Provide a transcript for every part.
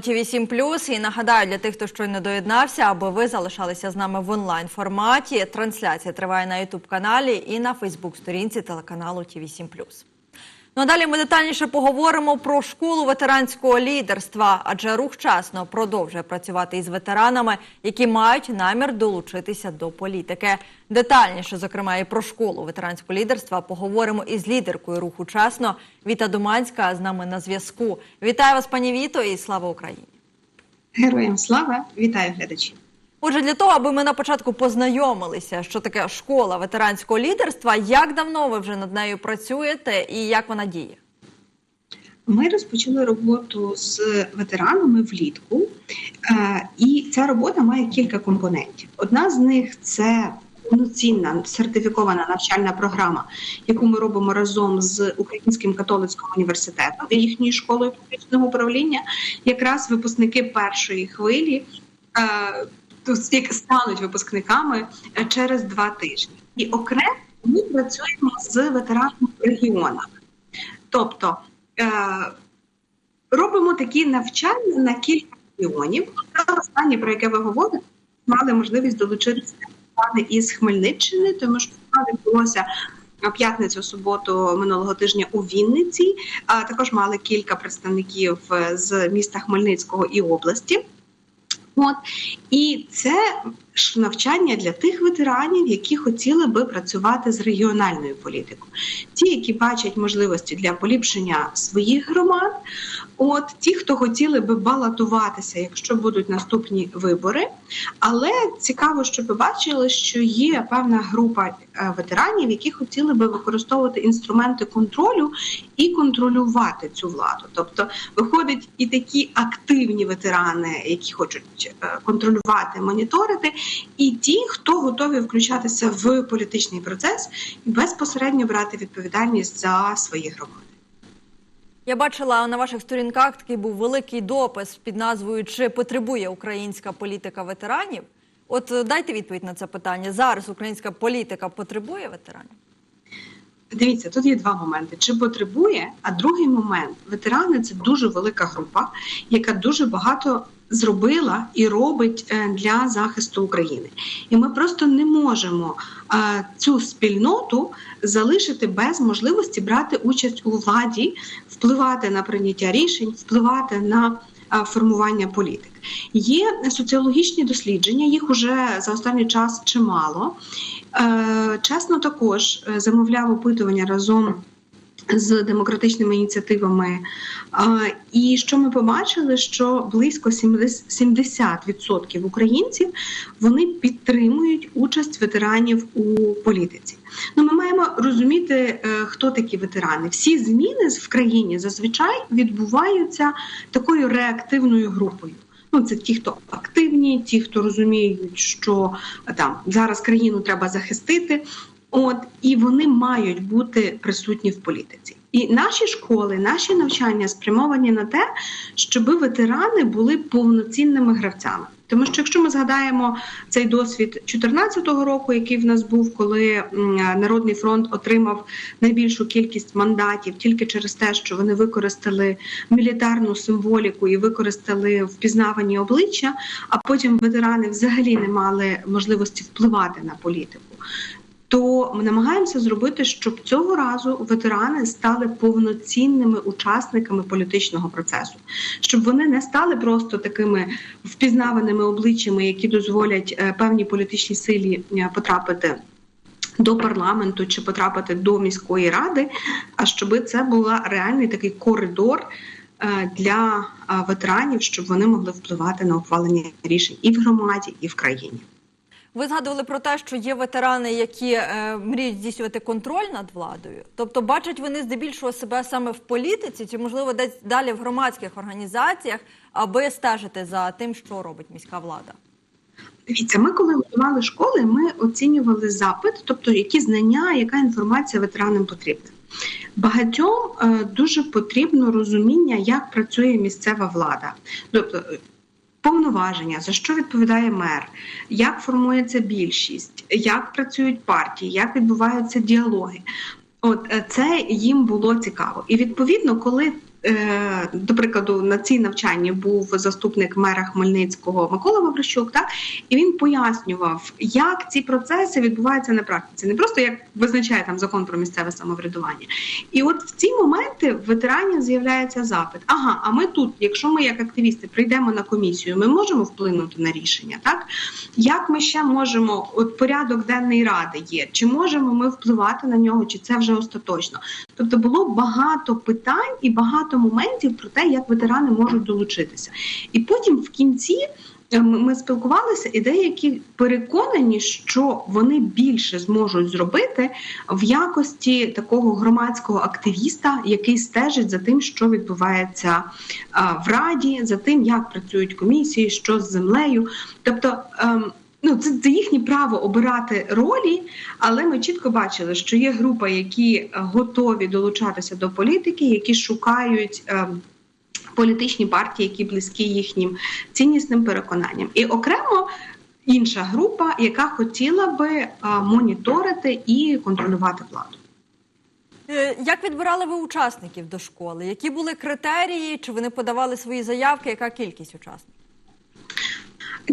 ТВ 7 І нагадаю для тих, хто щойно доєднався, аби ви залишалися з нами в онлайн форматі. Трансляція триває на Ютуб каналі і на Фейсбук-сторінці телеканалу ТВ 7 Ну а далі ми детальніше поговоримо про школу ветеранського лідерства, адже рух часно продовжує працювати із ветеранами, які мають намір долучитися до політики. Детальніше, зокрема, і про школу ветеранського лідерства поговоримо із лідеркою руху часно. Віта Думанська з нами на зв'язку. Вітаю вас, пані Віто, і слава Україні! Героям слава! Вітаю глядачів! Отже, для того, аби ми на початку познайомилися, що таке школа ветеранського лідерства, як давно ви вже над нею працюєте і як вона діє? Ми розпочали роботу з ветеранами влітку, е, і ця робота має кілька компонентів. Одна з них це повноцінна сертифікована навчальна програма, яку ми робимо разом з Українським католицьким університетом і їхньою школою публічного управління. Якраз випускники першої хвилі. Е, як стануть випускниками е, через два тижні, і окремо ми працюємо з ветеранами в регіонах, тобто е, робимо такі навчання на кілька регіонів. Останнє, про яке ви говорите, мали можливість долучитися із Хмельниччини, тому що відбулося. П'ятницю, суботу минулого тижня у Вінниці, а також мали кілька представників е, з міста Хмельницького і області. От. І це навчання для тих ветеранів, які хотіли би працювати з регіональною політикою, ті, які бачать можливості для поліпшення своїх громад. От ті, хто хотіли би балотуватися, якщо будуть наступні вибори. Але цікаво, що ви бачили, що є певна група е, ветеранів, які хотіли би використовувати інструменти контролю і контролювати цю владу. Тобто виходять і такі активні ветерани, які хочуть е, контролювати, моніторити, і ті, хто готові включатися в політичний процес і безпосередньо брати відповідальність за свої громади. Я бачила на ваших сторінках такий був великий допис під назвою Чи потребує українська політика ветеранів? От е, дайте відповідь на це питання. Зараз українська політика потребує ветеранів? Дивіться, тут є два моменти: чи потребує, а другий момент ветерани це дуже велика група, яка дуже багато зробила і робить е, для захисту України. І ми просто не можемо е, цю спільноту залишити без можливості брати участь у владі, впливати на прийняття рішень, впливати на е, формування політик. Є соціологічні дослідження, їх уже за останній час чимало. Чесно, також замовляв опитування разом з демократичними ініціативами. І що ми побачили, що близько 70% українців вони підтримують участь ветеранів у політиці. Ну, ми маємо розуміти, е, хто такі ветерани. Всі зміни в країні зазвичай відбуваються такою реактивною групою. Ну, це ті, хто активні, ті, хто розуміють, що там зараз країну треба захистити. От і вони мають бути присутні в політиці. І наші школи, наші навчання спрямовані на те, щоб ветерани були повноцінними гравцями. Тому що якщо ми згадаємо цей досвід 2014 року, який в нас був, коли Народний фронт отримав найбільшу кількість мандатів тільки через те, що вони використали мілітарну символіку і використали впізнавані обличчя, а потім ветерани взагалі не мали можливості впливати на політику то ми намагаємося зробити, щоб цього разу ветерани стали повноцінними учасниками політичного процесу, щоб вони не стали просто такими впізнаваними обличчями, які дозволять е, певній політичній силі е, потрапити. До парламенту чи потрапити до міської ради, а щоб це був реальний такий коридор е, для ветеранів, щоб вони могли впливати на ухвалення рішень і в громаді, і в країні. Ви згадували про те, що є ветерани, які е, мріють здійснювати контроль над владою. Тобто, бачать вони здебільшого себе саме в політиці, чи можливо десь далі в громадських організаціях, аби стежити за тим, що робить міська влада. Дивіться, ми коли готували школи, ми оцінювали запит, тобто які знання, яка інформація ветеранам потрібна. Багатьом е, дуже потрібно розуміння, як працює місцева влада. Тобто повноваження, за що відповідає мер, як формується більшість, як працюють партії, як відбуваються діалоги. От е, це їм було цікаво. І відповідно, коли до прикладу, на цій навчанні був заступник мера Хмельницького Микола Ваврищук, так? І він пояснював, як ці процеси відбуваються на практиці, не просто як визначає там закон про місцеве самоврядування. І от в ці моменти в ветеранів з'являється запит: ага, а ми тут, якщо ми як активісти прийдемо на комісію, ми можемо вплинути на рішення, так? Як ми ще можемо, от порядок денний ради є, чи можемо ми впливати на нього, чи це вже остаточно? Тобто було багато питань і багато моментів про те, як ветерани можуть долучитися. І потім в кінці. е, Ми спілкувалися, і деякі переконані, що вони більше зможуть зробити в якості такого громадського активіста, який стежить за тим, що відбувається в раді, за тим, як працюють комісії, що з землею. Тобто, ем, ну це, це їхнє право обирати ролі, але ми чітко бачили, що є група, які е, готові долучатися до політики, які шукають. ем, Політичні партії, які близькі їхнім ціннісним переконанням, і окремо інша група, яка хотіла би а, моніторити і контролювати владу. Е, Як відбирали ви учасників до школи? Які були критерії? Чи вони подавали свої заявки? Яка кількість учасників?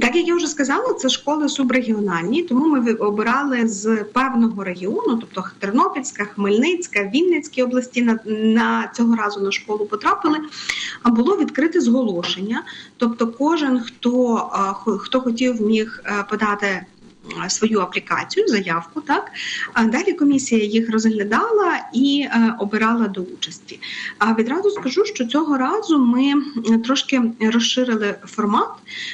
Так як я вже сказала, це школи субрегіональні, тому ми обирали з певного регіону, тобто Тернопільська, Хмельницька, Вінницькі області на, на цього разу на школу потрапили. А було відкрите зголошення. Тобто, кожен, хто, хто хотів, міг е, подати. А, Свою аплікацію, заявку, так далі комісія їх розглядала і е, обирала до участі. А відразу скажу, що цього разу ми трошки розширили формат,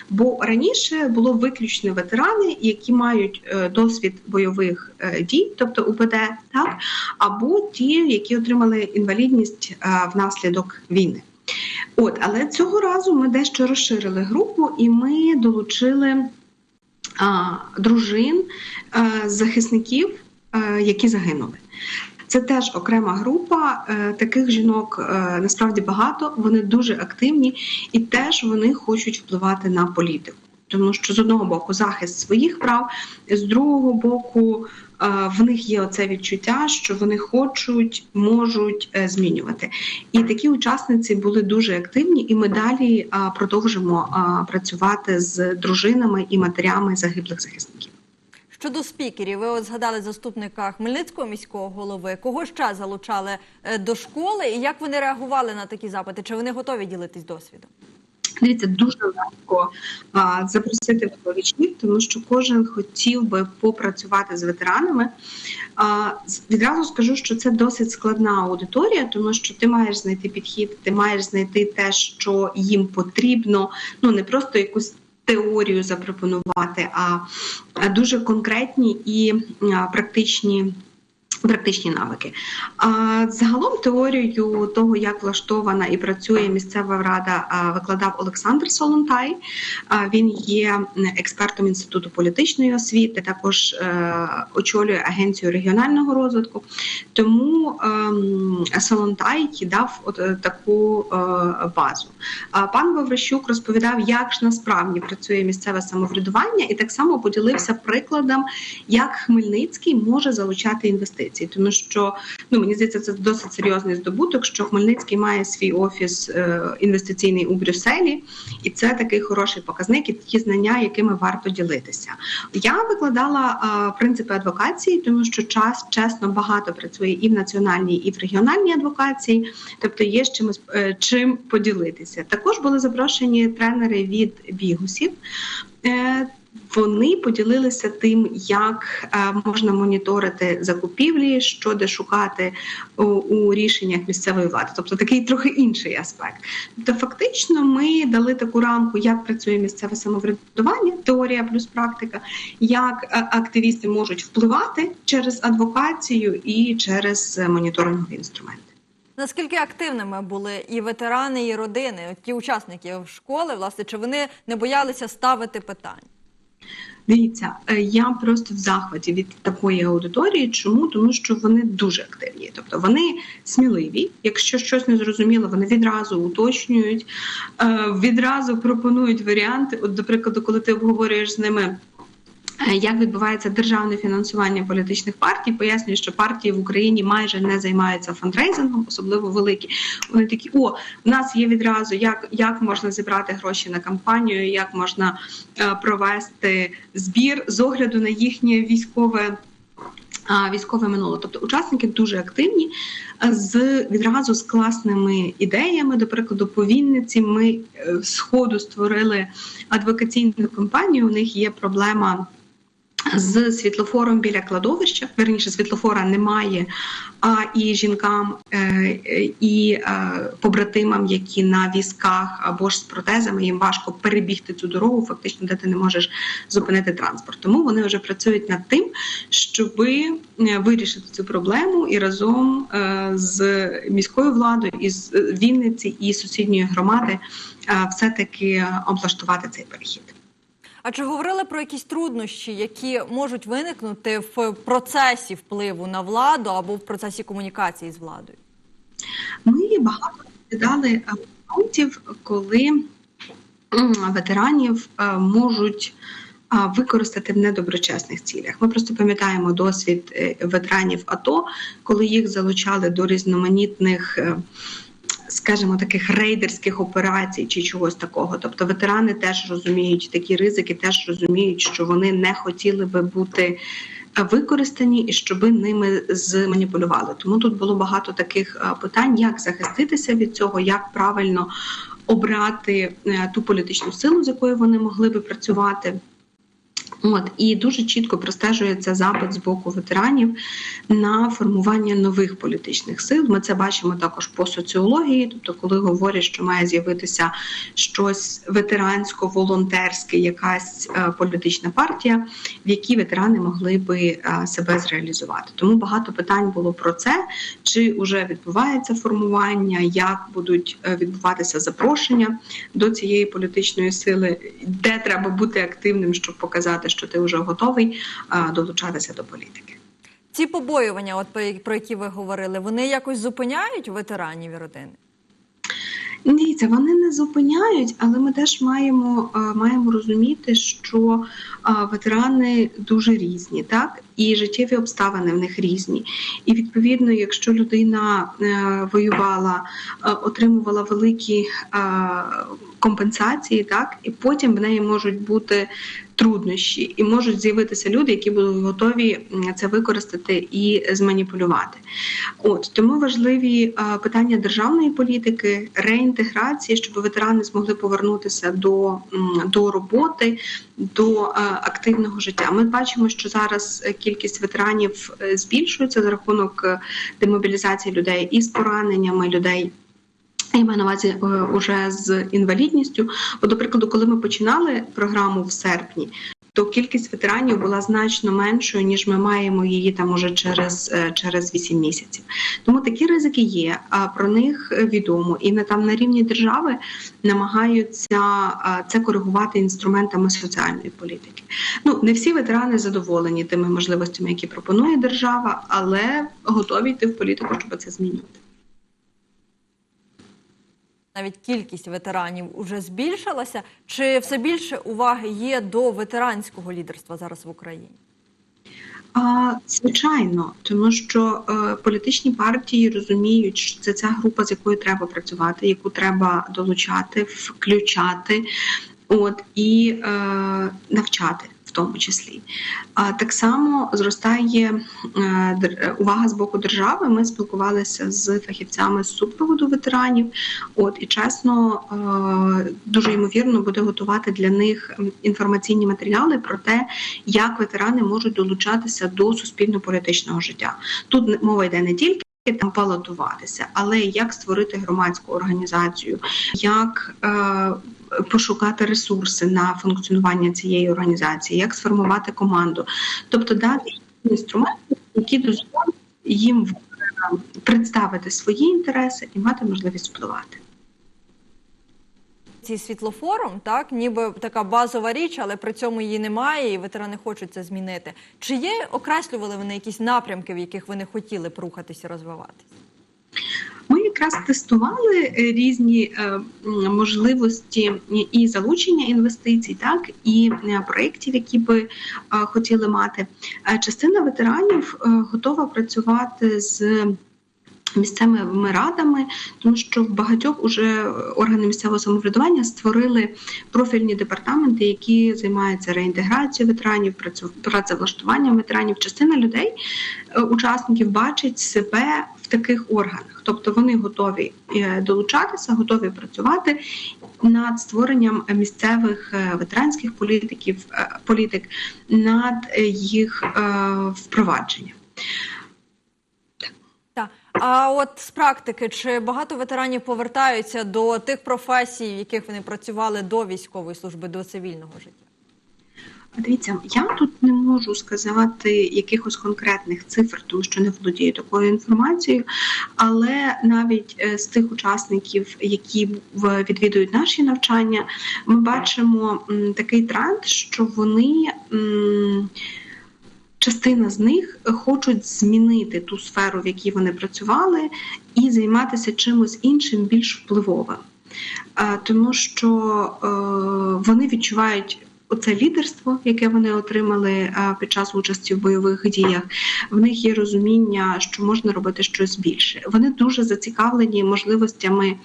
бо раніше було виключно ветерани, які мають е, досвід бойових е, дій, тобто УПД, так або ті, які отримали інвалідність е, внаслідок війни. От, але цього разу ми дещо розширили групу, і ми долучили дружин захисників, які загинули. Це теж окрема група е, таких жінок е, насправді багато. Вони дуже активні і теж вони хочуть впливати на політику. Тому що з одного боку захист своїх прав, з другого боку е, в них є оце відчуття, що вони хочуть, можуть е, змінювати. І такі учасниці були дуже активні, і ми далі е, продовжимо працювати з дружинами і матерями загиблих захисників. Щодо спікерів, ви от згадали заступника Хмельницького міського голови. Кого ще залучали до школи, і як вони реагували на такі запити? Чи вони готові ділитись досвідом? Дивіться, дуже легко а, запросити викладачів, тому що кожен хотів би попрацювати з ветеранами. А, відразу скажу, що це досить складна аудиторія, тому що ти маєш знайти підхід, ти маєш знайти те, що їм потрібно, ну не просто якусь. Теорію запропонувати, а дуже конкретні і практичні практичні навики. А загалом теорію того, як влаштована і працює місцева рада, викладав Олександр Солонтай. Він є експертом інституту політичної освіти, також е, очолює агенцію регіонального розвитку. Тому ем, Солонтай дав от е, таку е, базу. А пан Ваврищук розповідав, як ж насправді працює місцеве самоврядування, і так само поділився прикладом, як Хмельницький може залучати інвестиції, тому що ну мені здається, це досить серйозний здобуток, що Хмельницький має свій офіс е, інвестиційний у Брюсселі, і це такий хороший показник і ті знання, якими варто ділитися. Я викладала е, принципи адвокації, тому що час чесно багато працює і в національній, і в регіональній адвокації, тобто є з чимось е, чим поділитися. Також були запрошені тренери від бігусів. Вони поділилися тим, як е, можна моніторити закупівлі, що де шукати у, рішеннях місцевої влади, тобто такий трохи інший аспект. Тобто, фактично, ми дали таку рамку, як працює місцеве самоврядування, теорія плюс практика, як е, активісти можуть впливати через адвокацію і через моніторингові інструменти. Наскільки активними були і ветерани, і родини, ті учасники школи, власне, чи вони не боялися ставити питань? Дивіться, е, я просто в захваті від такої аудиторії. Чому? Тому що вони дуже активні, тобто вони сміливі. Якщо щось не зрозуміло, вони відразу уточнюють, е, відразу пропонують варіанти. От, до прикладу, коли ти обговорюєш з ними. Е, як відбувається державне фінансування політичних партій. Пояснюю, що партії в Україні майже не займаються фандрейзингом, особливо великі. Вони такі: о, у нас є відразу як, як можна зібрати гроші на кампанію, як можна е, провести збір з огляду на їхнє військове. Військове минуле, тобто учасники дуже активні з відразу з класними ідеями. До прикладу, по Вінниці ми е, з ходу створили адвокаційну кампанію. У них є проблема з світлофором біля кладовища. Верніше світлофора немає. А і жінкам, е, е, і е, побратимам, які на візках або ж з протезами, їм важко перебігти цю дорогу, фактично, де ти не можеш зупинити транспорт. Тому вони вже працюють над тим, щоб вирішити цю проблему і разом е, з міською владою, із Вінниці і сусідньої громади е, все-таки облаштувати цей перехід. А чи говорили про якісь труднощі, які можуть виникнути в процесі впливу на владу або в процесі комунікації з владою? Ми багато розглядали моментів, коли ветеранів е, можуть використати в недоброчесних цілях. Ми просто пам'ятаємо досвід е, ветеранів АТО, коли їх залучали до різноманітних. Е, Скажімо, таких рейдерських операцій чи чогось такого. Тобто ветерани теж розуміють такі ризики, теж розуміють, що вони не хотіли би бути використані і щоб ними зманіпулювали. Тому тут було багато таких е, питань, як захиститися від цього, як правильно обрати е, ту політичну силу, з якою вони могли би працювати. От і дуже чітко простежується запит з боку ветеранів на формування нових політичних сил. Ми це бачимо також по соціології. Тобто, коли говорять, що має з'явитися щось ветерансько-волонтерське, якась е, політична партія, в якій ветерани могли би е, себе зреалізувати. Тому багато питань було про це, чи вже відбувається формування, як будуть е, відбуватися запрошення до цієї політичної сили, де треба бути активним, щоб показати, що ти вже готовий долучатися до політики. Ці побоювання, от про- які ви говорили, вони якось зупиняють ветеранів і родини? Ні, це вони не зупиняють, але ми теж маємо, маємо розуміти, що ветерани дуже різні, так і життєві обставини в них різні. І відповідно, якщо людина е, воювала, е, отримувала великі е, компенсації, так і потім в неї можуть бути труднощі, і можуть з'явитися люди, які будуть готові це використати і зманіпулювати. От тому важливі питання державної політики, реінтеграції, щоб ветерани змогли повернутися до, до роботи, до активного життя. Ми бачимо, що зараз кількість ветеранів е, збільшується за рахунок е, демобілізації людей із пораненнями людей. Я маю на увазі е, уже з інвалідністю. Бо, до прикладу, коли ми починали програму в серпні, то кількість ветеранів була значно меншою, ніж ми маємо її там уже через, е, через 8 місяців. Тому такі ризики є, а про них відомо. І на там на рівні держави намагаються це коригувати інструментами соціальної політики. Ну не всі ветерани задоволені тими можливостями, які пропонує держава, але готові йти в політику, щоб це змінювати. Навіть кількість ветеранів уже збільшилася. Чи все більше уваги є до ветеранського лідерства зараз в Україні? А, звичайно, тому що е, політичні партії розуміють, що це ця група, з якою треба працювати, яку треба долучати, включати, от і е, навчати. В тому числі, а так само зростає е, увага з боку держави. Ми спілкувалися з фахівцями з супроводу ветеранів. От і чесно, е, дуже ймовірно буде готувати для них інформаційні матеріали про те, як ветерани можуть долучатися до суспільно-політичного життя. Тут мова йде не тільки. Там балотуватися, але як створити громадську організацію, як е, пошукати ресурси на функціонування цієї організації, як сформувати команду, тобто дати інструменти, які дозволять їм е, представити свої інтереси і мати можливість впливати. Ці світлофором, так ніби така базова річ, але при цьому її немає, і ветерани хочуть це змінити. Чи є окреслювали вони якісь напрямки, в яких вони хотіли б рухатися розвиватися? Ми, якраз тестували е, різні е, можливості і залучення інвестицій, так і е, проєктів, які би хотіли мати. Частина ветеранів готова працювати з. Місцевими радами, тому що в багатьох уже органи місцевого самоврядування створили профільні департаменти, які займаються реінтеграцією ветеранів, працевлаштуванням ветеранів. Частина людей, е, учасників, бачить себе в таких органах, тобто вони готові е, долучатися, готові працювати над створенням місцевих е, ветеранських політиків, політик, над їх впровадженням. А от з практики, чи багато ветеранів повертаються до тих професій, в яких вони працювали до військової служби, до цивільного життя? Дивіться, я тут не можу сказати якихось конкретних цифр, тому що не володію такою інформацією. Але навіть е, з тих учасників, які відвідують наші навчання, ми бачимо такий тренд, що вони. Частина з них хочуть змінити ту сферу, в якій вони працювали, і займатися чимось іншим, більш впливовим, Е, тому що е, вони відчувають оце лідерство, яке вони отримали під час участі в бойових діях. В них є розуміння, що можна робити щось більше. Вони дуже зацікавлені можливостями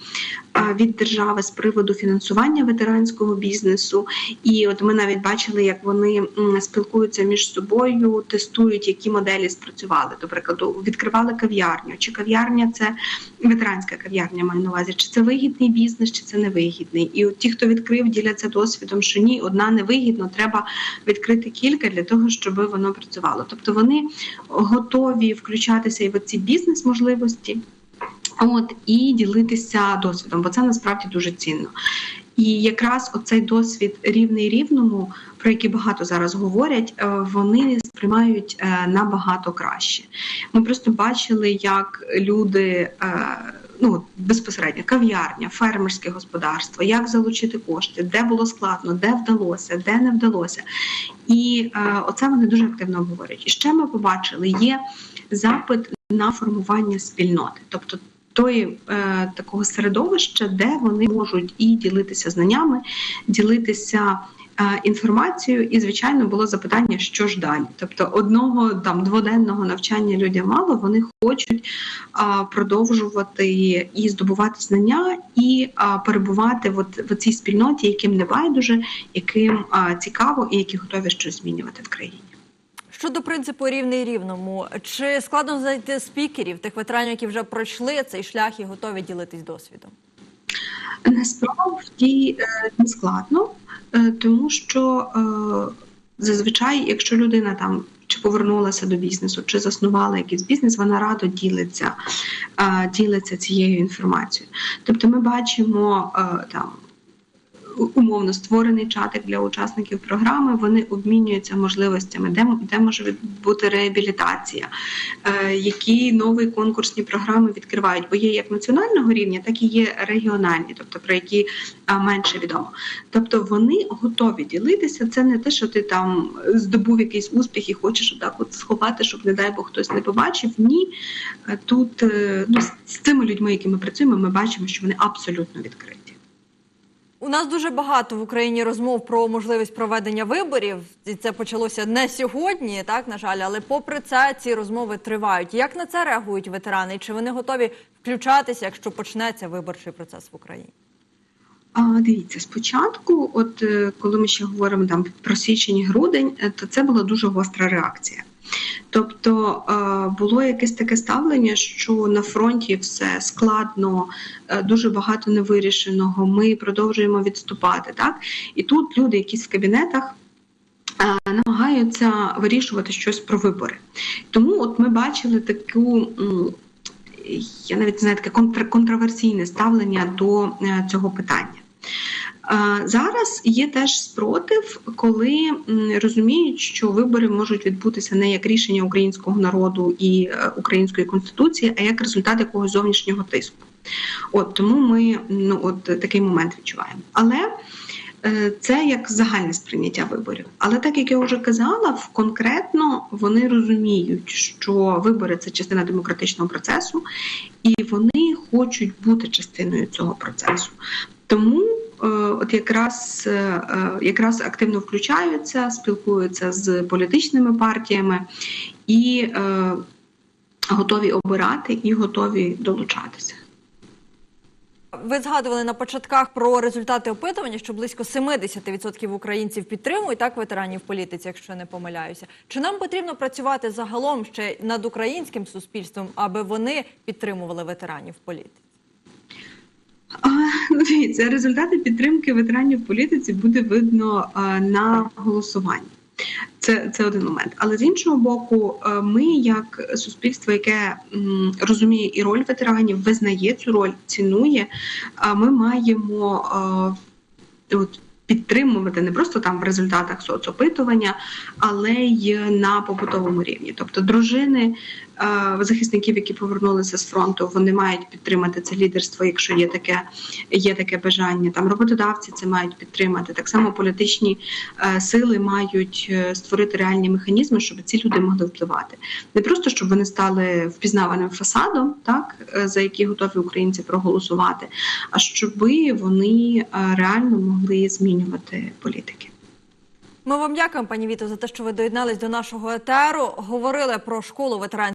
від держави з приводу фінансування ветеранського бізнесу. І от ми навіть бачили, як вони спілкуються між собою, тестують, які моделі спрацювали. До прикладу, відкривали кав'ярню. Чи кав'ярня це ветеранська кав'ярня, маю на увазі, чи це вигідний бізнес, чи це невигідний. І от ті, хто відкрив, діляться досвідом, що ні, одна невигідно, треба відкрити кілька для того, щоб воно працювало. Тобто вони готові включатися і в ці бізнес-можливості. От і ділитися досвідом, бо це насправді дуже цінно. І якраз оцей досвід рівний рівному, про який багато зараз говорять, е, вони сприймають е, набагато краще. Ми просто бачили, як люди. Ну, безпосередньо кав'ярня, фермерське господарство, як залучити кошти, де було складно, де вдалося, де не вдалося. І е, оце вони дуже активно обговорюють. І ще ми побачили, є запит на формування спільноти, тобто тої е, такого середовища, де вони можуть і ділитися знаннями, ділитися. Е, Інформацією, і звичайно було запитання, що ж далі. Тобто, одного там дводенного навчання людям мало. Вони хочуть а, продовжувати і здобувати знання, і а, перебувати от в цій спільноті, яким не байдуже, яким а, цікаво, і які готові щось змінювати в країні. Щодо принципу рівний рівному, чи складно знайти спікерів, тих ветеранів, які вже пройшли цей шлях і готові ділитись досвідом? Насправді е, не складно, е, тому що е, зазвичай, якщо людина там чи повернулася до бізнесу, чи заснувала якийсь бізнес, вона радо ділиться, е, ділиться цією інформацією. Тобто, ми бачимо е, там. Умовно створений чатик для учасників програми. Вони обмінюються можливостями, де, де може бути реабілітація, е, які нові конкурсні програми відкривають, бо є як національного рівня, так і є регіональні, тобто про які менше відомо. Тобто вони готові ділитися. Це не те, що ти там здобув якийсь успіх і хочеш отак от сховати, щоб не дай Бог хтось не побачив. Ні, Е, тут е, ну, з- цими людьми, які ми працюємо, ми бачимо, що вони абсолютно відкриті. У нас дуже багато в Україні розмов про можливість проведення виборів, і це почалося не сьогодні, так на жаль, але попри це ці розмови тривають. Як на це реагують ветерани? І Чи вони готові включатися, якщо почнеться виборчий процес в Україні? А, дивіться, спочатку, от е, коли ми ще говоримо там про січень-грудень, е, то це була дуже гостра реакція. Тобто е, було якесь таке ставлення, що на фронті все складно, е, дуже багато невирішеного. Ми продовжуємо відступати. Так і тут люди, якісь в кабінетах. е, Намагаються вирішувати щось про вибори. Тому от ми бачили таку, я навіть не знаю, таке контр- контроверсійне ставлення до цього питання. Зараз є теж спротив, коли розуміють, що вибори можуть відбутися не як рішення українського народу і е, української конституції, а як результат якогось зовнішнього тиску. От тому ми ну от такий момент відчуваємо. Але е, це як загальне сприйняття виборів. Але так як я вже казала, в конкретно вони розуміють, що вибори це частина демократичного процесу, і вони хочуть бути частиною цього процесу. Тому от якраз, е, е, якраз активно включаються, спілкуються з політичними партіями і е, готові обирати і готові долучатися. Ви згадували на початках про результати опитування, що близько 70% українців підтримують так ветеранів політиці, якщо не помиляюся. Чи нам потрібно працювати загалом ще над українським суспільством, аби вони підтримували ветеранів політиці? Ну, Дивіться, результати підтримки ветеранів в політиці буде видно а, на голосуванні. Це, це один момент. Але з іншого боку, е, ми, як суспільство, яке розуміє і роль ветеранів, визнає цю роль, цінує, ми маємо е, от, підтримувати не просто там в результатах соцопитування, але й на побутовому рівні. Тобто, дружини е, захисників, які повернулися з фронту, вони мають підтримати це лідерство, якщо є таке, є таке бажання. Там роботодавці це мають підтримати. Так само політичні е, сили мають е, створити реальні механізми, щоб ці люди могли впливати. Не просто щоб вони стали впізнаваним фасадом, так за які готові українці проголосувати, а щоб вони реально могли змінювати політики. Ми вам дякуємо, пані Віто, за те, що ви доєднались до нашого етеру. Говорили про школу ветеранів.